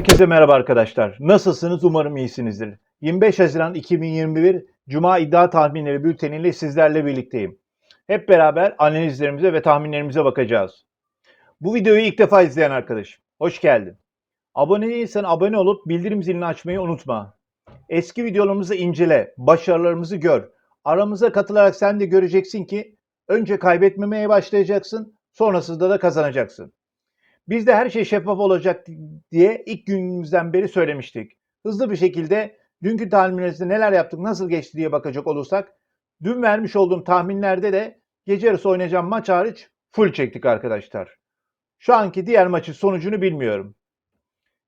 Herkese merhaba arkadaşlar. Nasılsınız? Umarım iyisinizdir. 25 Haziran 2021 Cuma iddia tahminleri bülteniyle sizlerle birlikteyim. Hep beraber analizlerimize ve tahminlerimize bakacağız. Bu videoyu ilk defa izleyen arkadaşım, hoş geldin. Abone değilsen abone olup bildirim zilini açmayı unutma. Eski videolarımızı incele, başarılarımızı gör. Aramıza katılarak sen de göreceksin ki önce kaybetmemeye başlayacaksın, sonrasında da kazanacaksın. Biz de her şey şeffaf olacak diye ilk günümüzden beri söylemiştik. Hızlı bir şekilde dünkü tahminlerimizde neler yaptık, nasıl geçti diye bakacak olursak, dün vermiş olduğum tahminlerde de gece yarısı oynayacağım maç hariç full çektik arkadaşlar. Şu anki diğer maçın sonucunu bilmiyorum.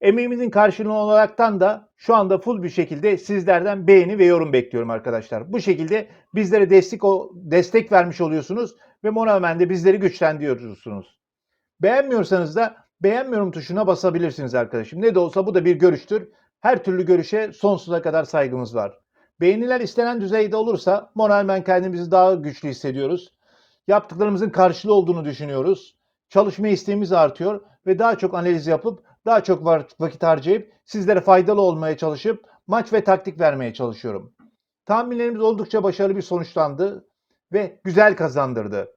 Emeğimizin karşılığı olaraktan da şu anda full bir şekilde sizlerden beğeni ve yorum bekliyorum arkadaşlar. Bu şekilde bizlere destek destek vermiş oluyorsunuz ve moralmen de bizleri güçlendiriyorsunuz. Beğenmiyorsanız da beğenmiyorum tuşuna basabilirsiniz arkadaşım. Ne de olsa bu da bir görüştür. Her türlü görüşe sonsuza kadar saygımız var. Beğeniler istenen düzeyde olursa moralmen kendimizi daha güçlü hissediyoruz. Yaptıklarımızın karşılığı olduğunu düşünüyoruz. Çalışma isteğimiz artıyor ve daha çok analiz yapıp daha çok vakit harcayıp sizlere faydalı olmaya çalışıp maç ve taktik vermeye çalışıyorum. Tahminlerimiz oldukça başarılı bir sonuçlandı ve güzel kazandırdı.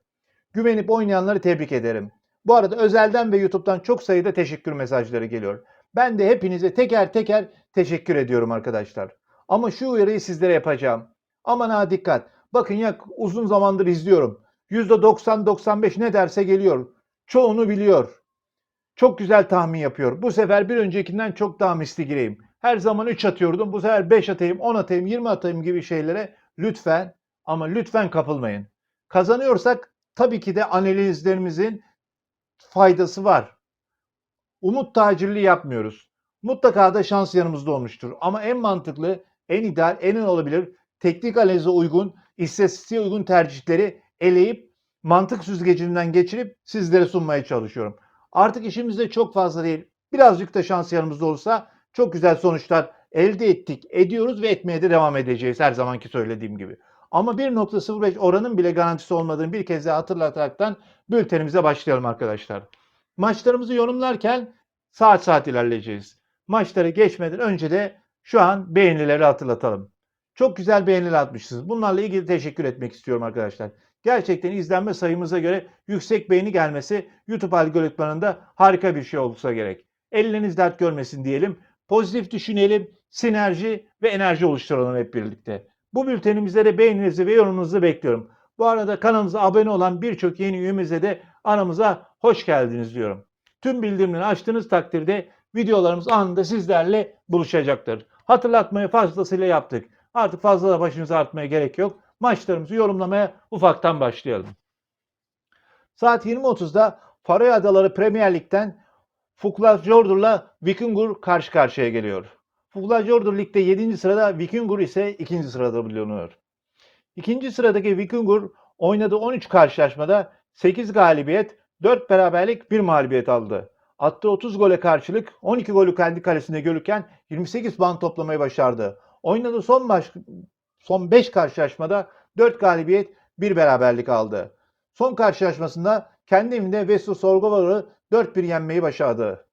Güvenip oynayanları tebrik ederim. Bu arada özelden ve YouTube'dan çok sayıda teşekkür mesajları geliyor. Ben de hepinize teker teker teşekkür ediyorum arkadaşlar. Ama şu uyarıyı sizlere yapacağım. Aman ha dikkat. Bakın ya uzun zamandır izliyorum. %90-95 ne derse geliyor. Çoğunu biliyor. Çok güzel tahmin yapıyor. Bu sefer bir öncekinden çok daha misli gireyim. Her zaman 3 atıyordum. Bu sefer 5 atayım, 10 atayım, 20 atayım gibi şeylere lütfen ama lütfen kapılmayın. Kazanıyorsak tabii ki de analizlerimizin faydası var. Umut tacirliği yapmıyoruz. Mutlaka da şans yanımızda olmuştur. Ama en mantıklı, en ideal, en olabilir, teknik analize uygun, istatistiğe uygun tercihleri eleyip mantık süzgecinden geçirip sizlere sunmaya çalışıyorum. Artık işimizde çok fazla değil. Birazcık da şans yanımızda olsa çok güzel sonuçlar elde ettik, ediyoruz ve etmeye de devam edeceğiz her zamanki söylediğim gibi. Ama 1.05 oranın bile garantisi olmadığını bir kez daha hatırlataraktan bültenimize başlayalım arkadaşlar. Maçlarımızı yorumlarken saat saat ilerleyeceğiz. Maçları geçmeden önce de şu an beğenileri hatırlatalım. Çok güzel beğeniler atmışsınız. Bunlarla ilgili teşekkür etmek istiyorum arkadaşlar. Gerçekten izlenme sayımıza göre yüksek beğeni gelmesi YouTube algoritmanında harika bir şey olsa gerek. Elleriniz dert görmesin diyelim. Pozitif düşünelim, sinerji ve enerji oluşturalım hep birlikte. Bu bültenimizde de beğeninizi ve yorumunuzu bekliyorum. Bu arada kanalımıza abone olan birçok yeni üyemize de aramıza hoş geldiniz diyorum. Tüm bildirimleri açtığınız takdirde videolarımız anında sizlerle buluşacaktır. Hatırlatmayı fazlasıyla yaptık. Artık fazla da başınızı artmaya gerek yok. Maçlarımızı yorumlamaya ufaktan başlayalım. Saat 20.30'da Faroe Adaları Premier Lig'den Fugladjordur'la Vikingur karşı karşıya geliyor. Fugladjordur ligde 7. sırada, Vikingur ise 2. sırada bulunuyor. İkinci sıradaki Vikingur oynadığı 13 karşılaşmada 8 galibiyet, 4 beraberlik, 1 mağlubiyet aldı. Attığı 30 gole karşılık 12 golü kendi kalesinde görürken 28 puan toplamayı başardı. Oynadığı son maç son 5 karşılaşmada 4 galibiyet, 1 beraberlik aldı. Son karşılaşmasında kendi evinde Vesto Sorgovar'ı 4-1 yenmeyi başardı.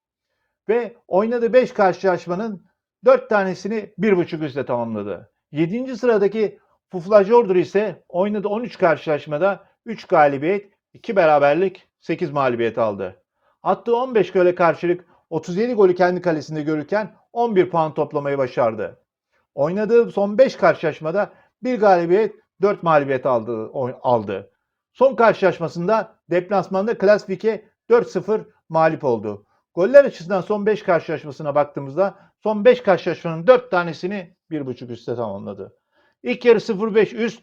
Ve oynadığı 5 karşılaşmanın 4 tanesini 1.5 üstte tamamladı. 7. sıradaki Fuflajordur ise oynadığı 13 karşılaşmada 3 galibiyet, 2 beraberlik, 8 mağlubiyet aldı. Attığı 15 gole karşılık 37 golü kendi kalesinde görürken 11 puan toplamayı başardı. Oynadığı son 5 karşılaşmada 1 galibiyet, 4 mağlubiyet aldı. aldı. Son karşılaşmasında deplasmanda Klasvik'e 4-0 mağlup oldu. Goller açısından son 5 karşılaşmasına baktığımızda son 5 karşılaşmanın 4 tanesini 1.5 üstte tamamladı. İlk yarı 0-5 üst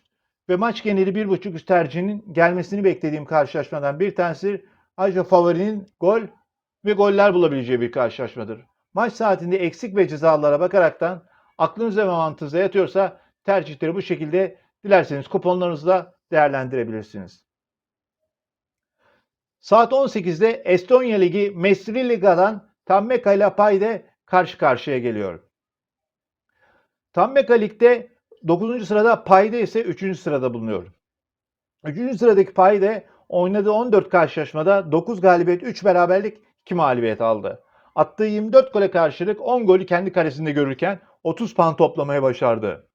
ve maç geneli 1.5 üst tercihinin gelmesini beklediğim karşılaşmadan bir tanesi ayrıca favorinin gol ve goller bulabileceği bir karşılaşmadır. Maç saatinde eksik ve cezalara bakaraktan aklınıza ve mantığınıza yatıyorsa tercihleri bu şekilde dilerseniz kuponlarınızla değerlendirebilirsiniz. Saat 18'de Estonya Ligi Mesri Liga'dan Tammeka ile Payde karşı karşıya geliyor. Tammeka Lig'de 9. sırada Payde ise 3. sırada bulunuyor. 3. sıradaki Payde oynadığı 14 karşılaşmada 9 galibiyet, 3 beraberlik, 2 mağlubiyet aldı. Attığı 24 gole karşılık 10 golü kendi kalesinde görürken 30 puan toplamayı başardı.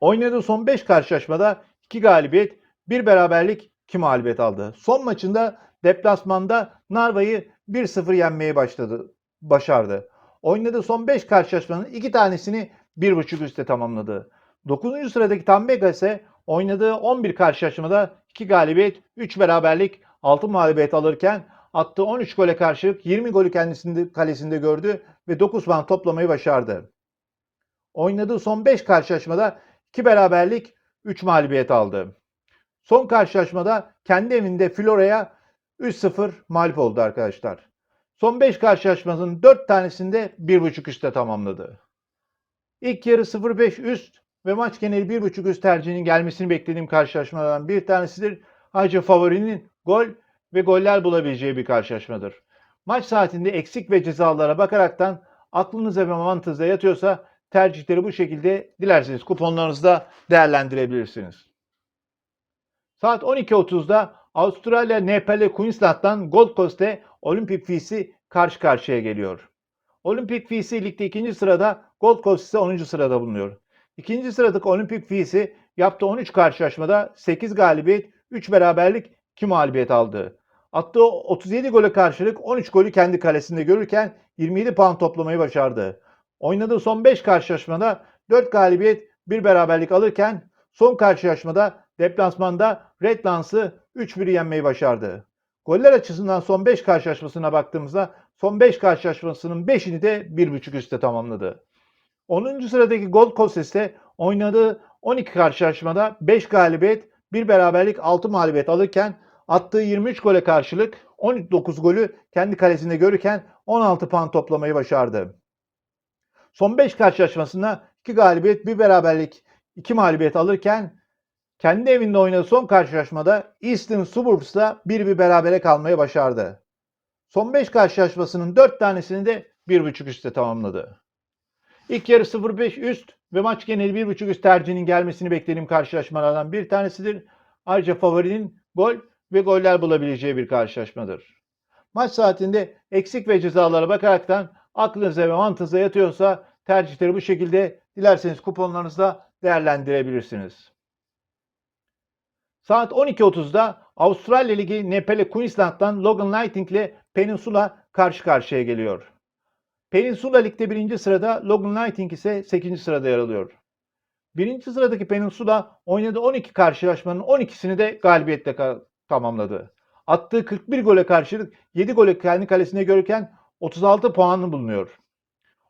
Oynadığı son 5 karşılaşmada 2 galibiyet, 1 beraberlik, 2 mağlubiyet aldı. Son maçında deplasmanda Narva'yı 1-0 yenmeye başladı, başardı. Oynadığı son 5 karşılaşmanın 2 tanesini 1.5 üstte tamamladı. 9. sıradaki Tambeka ise oynadığı 11 karşılaşmada 2 galibiyet, 3 beraberlik, 6 mağlubiyet alırken attığı 13 gole karşılık 20 golü kendisinde kalesinde gördü ve 9 puan toplamayı başardı. Oynadığı son 5 karşılaşmada 2 beraberlik, 3 mağlubiyet aldı. Son karşılaşmada kendi evinde Flora'ya 3-0 mağlup oldu arkadaşlar. Son 5 karşılaşmasının 4 tanesinde 1.5 üstte tamamladı. İlk yarı 0-5 üst ve maç geneli 1.5 üst tercihinin gelmesini beklediğim karşılaşmalardan bir tanesidir. Ayrıca favorinin gol ve goller bulabileceği bir karşılaşmadır. Maç saatinde eksik ve cezalara bakaraktan aklınıza ve mantığınıza yatıyorsa tercihleri bu şekilde dilerseniz kuponlarınızda değerlendirebilirsiniz. Saat 12.30'da Avustralya Nepal'e Queensland'dan Gold Coast'e Olimpik Fisi karşı karşıya geliyor. Olimpik Fisi ligde ikinci sırada, Gold Coast ise 10. sırada bulunuyor. İkinci sıradaki Olimpik Fisi yaptığı 13 karşılaşmada 8 galibiyet, 3 beraberlik, 2 mağlubiyet aldı. Attığı 37 gole karşılık 13 golü kendi kalesinde görürken 27 puan toplamayı başardı. Oynadığı son 5 karşılaşmada 4 galibiyet, 1 beraberlik alırken son karşılaşmada deplasmanda Redlands'ı 3-1 yenmeyi başardı. Goller açısından son 5 karşılaşmasına baktığımızda son 5 karşılaşmasının 5'ini de 1.5 üstte tamamladı. 10. sıradaki Gold Coast ise oynadığı 12 karşılaşmada 5 galibiyet, 1 beraberlik, 6 mağlubiyet alırken attığı 23 gole karşılık 19 golü kendi kalesinde görürken 16 puan toplamayı başardı. Son 5 karşılaşmasında 2 galibiyet, 1 beraberlik, 2 mağlubiyet alırken kendi evinde oynadığı son karşılaşmada Eastern Suburbs'la 1-1 berabere kalmayı başardı. Son 5 karşılaşmasının 4 tanesini de 1.5 üstte tamamladı. İlk yarı 0-5 üst ve maç geneli 1.5 üst tercihinin gelmesini beklediğim karşılaşmalardan bir tanesidir. Ayrıca favorinin gol ve goller bulabileceği bir karşılaşmadır. Maç saatinde eksik ve cezalara bakaraktan aklınıza ve mantığınıza yatıyorsa tercihleri bu şekilde dilerseniz kuponlarınızda değerlendirebilirsiniz. Saat 12.30'da Avustralya Ligi Nepal'e Queensland'dan Logan Lighting ile Peninsula karşı karşıya geliyor. Peninsula Lig'de birinci sırada, Logan Lighting ise 8. sırada yer alıyor. Birinci sıradaki Peninsula oynadığı 12 karşılaşmanın 12'sini de galibiyetle tamamladı. Attığı 41 gole karşılık 7 gole kendi kalesine görürken 36 puanı bulunuyor.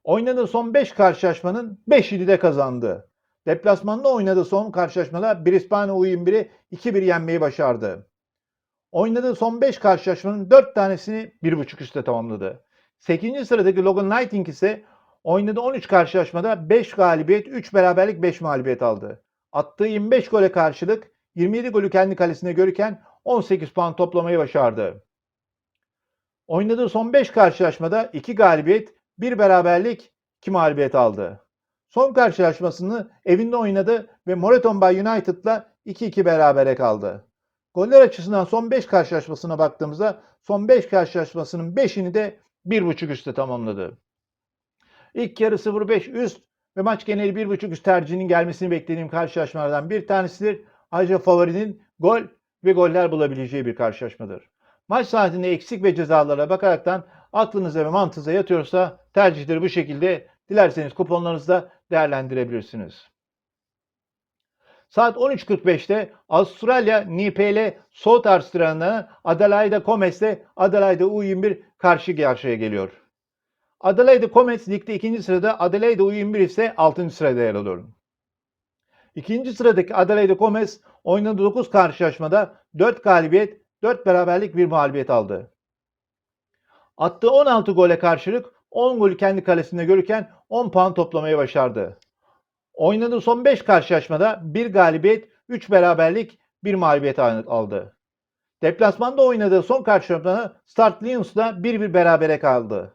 Oynadığı son 5 karşılaşmanın 5'ini de kazandı. Deplasmanda oynadığı son karşılaşmada Brisbane U21'i 2-1 yenmeyi başardı. Oynadığı son 5 karşılaşmanın 4 tanesini 1.5 üstte tamamladı. 8. sıradaki Logan Lighting ise oynadığı 13 karşılaşmada 5 galibiyet, 3 beraberlik, 5 mağlubiyet aldı. Attığı 25 gole karşılık 27 golü kendi kalesine görürken 18 puan toplamayı başardı. Oynadığı son 5 karşılaşmada 2 galibiyet, 1 beraberlik, 2 mağlubiyet aldı. Son karşılaşmasını evinde oynadı ve Moreton Bay United'la 2-2 berabere kaldı. Goller açısından son 5 karşılaşmasına baktığımızda son 5 karşılaşmasının 5'ini de 1.5 üstte tamamladı. İlk yarı 0-5 üst ve maç geneli 1.5 üst tercihinin gelmesini beklediğim karşılaşmalardan bir tanesidir. Ayrıca favorinin gol ve goller bulabileceği bir karşılaşmadır. Maç saatinde eksik ve cezalara bakaraktan aklınıza ve mantığınıza yatıyorsa tercihleri bu şekilde dilerseniz kuponlarınızda değerlendirebilirsiniz. Saat 13.45'te Avustralya NPL South Australia'na Adelaide Comets'le Adelaide U21 karşı karşıya geliyor. Adelaide Comets ligde ikinci sırada, Adelaide U21 ise 6. sırada yer alıyor. İkinci sıradaki Adelaide Comets oynadığı 9 karşılaşmada 4 galibiyet, 4 beraberlik, 1 mağlubiyet aldı. Attığı 16 gole karşılık 10 golü kendi kalesinde görürken 10 puan toplamayı başardı. Oynadığı son 5 karşılaşmada 1 galibiyet, 3 beraberlik, 1 mağlubiyet aldı. Deplasmanda oynadığı son karşılaşmada Start Lions'la 1-1 berabere kaldı.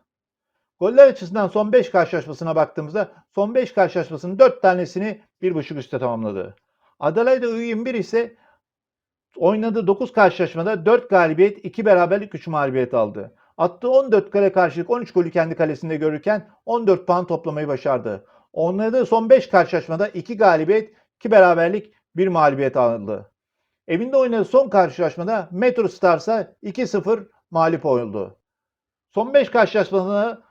Goller açısından son 5 karşılaşmasına baktığımızda son 5 karşılaşmasının 4 tanesini 1.5 üstte tamamladı. Adelaide U21 ise oynadığı 9 karşılaşmada 4 galibiyet, 2 beraberlik, 3 mağlubiyet aldı. Attığı 14 kale karşılık 13 golü kendi kalesinde görürken 14 puan toplamayı başardı. Oynadığı son 5 karşılaşmada 2 galibiyet, 2 beraberlik, 1 mağlubiyet aldı. Evinde oynadığı son karşılaşmada Metro Stars'a 2-0 mağlup oldu. Son 5 karşılaşmada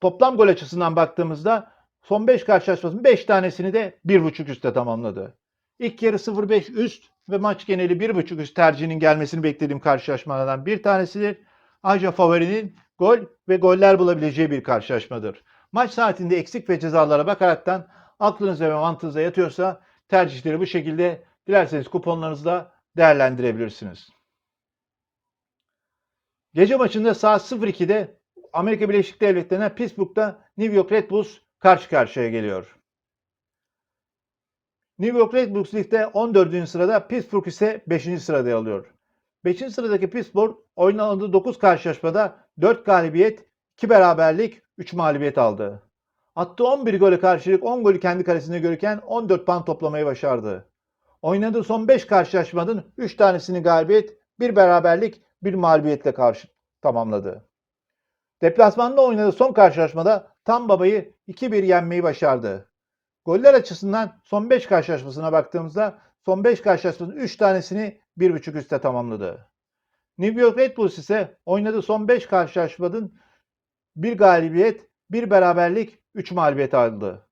toplam gol açısından baktığımızda son 5 karşılaşmasının 5 tanesini de 1.5 üstte tamamladı. İlk yarı 0-5 üst ve maç geneli 1.5 üst tercihinin gelmesini beklediğim karşılaşmalardan bir tanesidir. Ayrıca favorinin gol ve goller bulabileceği bir karşılaşmadır. Maç saatinde eksik ve cezalara bakaraktan aklınıza ve mantığınıza yatıyorsa tercihleri bu şekilde dilerseniz kuponlarınızda değerlendirebilirsiniz. Gece maçında saat 02'de Amerika Birleşik Devletleri'ne Pittsburgh'da New York Red Bulls karşı karşıya geliyor. New York Red Bulls ligde 14. sırada, Pittsburgh ise 5. sırada yer alıyor. 5. sıradaki Pittsburgh oynadığı 9 karşılaşmada 4 galibiyet, 2 beraberlik, 3 mağlubiyet aldı. Attığı 11 gole karşılık 10 golü kendi kalesinde görürken 14 puan toplamayı başardı. Oynadığı son 5 karşılaşmanın 3 tanesini galibiyet, 1 beraberlik, 1 mağlubiyetle karşı tamamladı. Deplasmanda oynadığı son karşılaşmada tam babayı 2-1 yenmeyi başardı. Goller açısından son 5 karşılaşmasına baktığımızda son 5 karşılaşmasının 3 tanesini 1.5 üstte tamamladı. New York Red Bulls ise oynadığı son 5 karşılaşmanın 1 galibiyet, 1 beraberlik, 3 mağlubiyet aldı.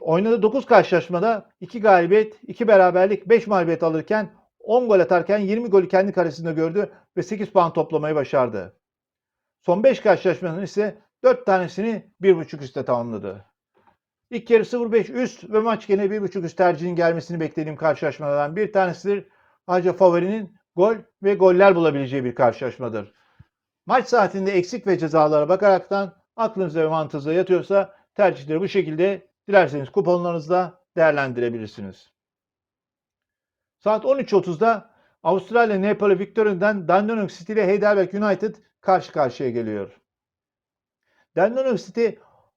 Oynadığı 9 karşılaşmada 2 galibiyet, 2 beraberlik, 5 mağlubiyet alırken 10 gol atarken 20 golü kendi kalesinde gördü ve 8 puan toplamayı başardı. Son 5 karşılaşmanın ise 4 tanesini 1.5 üstte tamamladı. İlk yarı 0-5 üst ve maç gene 1.5 üst tercihinin gelmesini beklediğim karşılaşmalardan bir tanesidir. Ayrıca favorinin gol ve goller bulabileceği bir karşılaşmadır. Maç saatinde eksik ve cezalara bakaraktan aklınıza ve mantığınıza yatıyorsa tercihleri bu şekilde dilerseniz kuponlarınızda değerlendirebilirsiniz. Saat 13.30'da Avustralya Nepal'i Victoria'dan Dandenong City ile Heidelberg United karşı karşıya geliyor. Dandenong City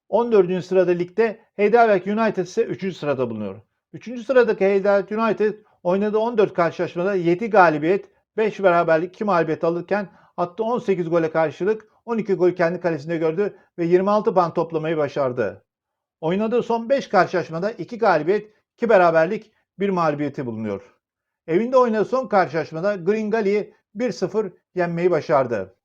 14. sırada ligde, Heidelberg United ise 3. sırada bulunuyor. 3. sıradaki Heidelberg United oynadığı 14 karşılaşmada 7 galibiyet, 5 beraberlik, 2 mağlubiyet alırken attığı 18 gole karşılık 12 gol kendi kalesinde gördü ve 26 puan toplamayı başardı. Oynadığı son 5 karşılaşmada 2 galibiyet, 2 beraberlik, 1 mağlubiyeti bulunuyor. Evinde oynadığı son karşılaşmada Green Gully'i 1-0 yenmeyi başardı.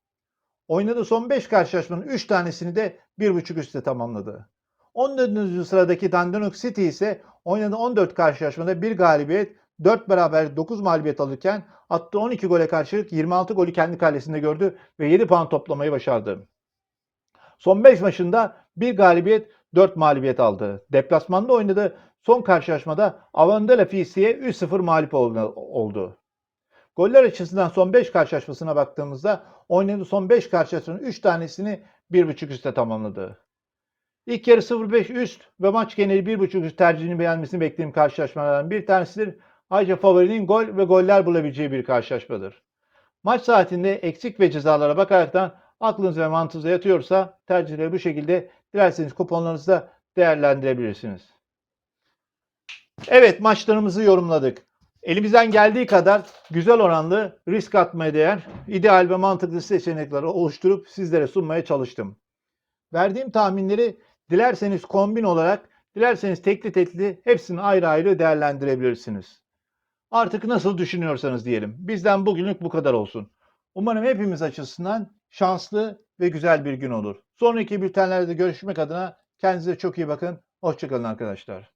Oynadığı son 5 karşılaşmanın 3 tanesini de 1.5 üstte tamamladı. 14. sıradaki Dandenong City ise oynadığı 14 karşılaşmada 1 galibiyet, 4 beraber 9 mağlubiyet alırken attığı 12 gole karşılık 26 golü kendi kalesinde gördü ve 7 puan toplamayı başardı. Son 5 maçında 1 galibiyet, 4 mağlubiyet aldı. Deplasmanda oynadığı son karşılaşmada Avondela FC'ye 3-0 mağlup oldu. Goller açısından son 5 karşılaşmasına baktığımızda oynadığı son 5 karşılaşmanın 3 tanesini 1.5 üstte tamamladı. İlk yarı 0-5 üst ve maç geneli 1.5 üst tercihini beğenmesini beklediğim karşılaşmalardan bir tanesidir. Ayrıca favorinin gol ve goller bulabileceği bir karşılaşmadır. Maç saatinde eksik ve cezalara bakaraktan aklınız ve mantığınıza yatıyorsa tercihleri bu şekilde dilerseniz kuponlarınızda değerlendirebilirsiniz. Evet maçlarımızı yorumladık. Elimizden geldiği kadar güzel oranlı risk atmaya değer, ideal ve mantıklı seçenekleri oluşturup sizlere sunmaya çalıştım. Verdiğim tahminleri dilerseniz kombin olarak, dilerseniz tekli tekli hepsini ayrı ayrı değerlendirebilirsiniz. Artık nasıl düşünüyorsanız diyelim. Bizden bugünlük bu kadar olsun. Umarım hepimiz açısından şanslı ve güzel bir gün olur. Sonraki bültenlerde görüşmek adına kendinize çok iyi bakın. Hoşçakalın arkadaşlar.